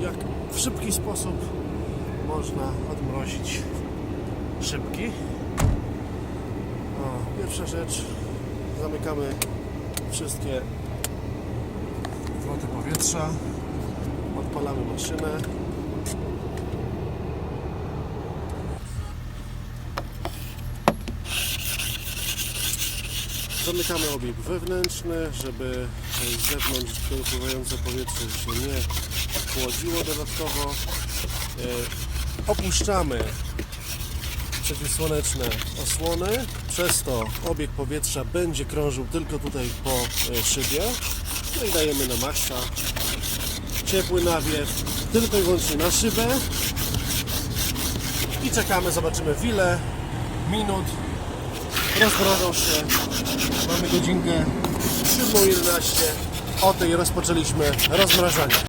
jak w szybki sposób można odmrozić szybki. O, pierwsza rzecz, zamykamy wszystkie wloty powietrza, odpalamy maszynę. Zamykamy obieg wewnętrzny, żeby z zewnątrz dopływające powietrze się nie chłodziło dodatkowo. E, Opuszczamy przeciwsłoneczne osłony, przez to obieg powietrza będzie krążył tylko tutaj po e, szybie. No i dajemy na maksa ciepły nawiew tylko i wyłącznie na szybę i czekamy, zobaczymy w ile minut rozmrożą się. Godzinkę 7.11. O tej rozpoczęliśmy rozmrażanie.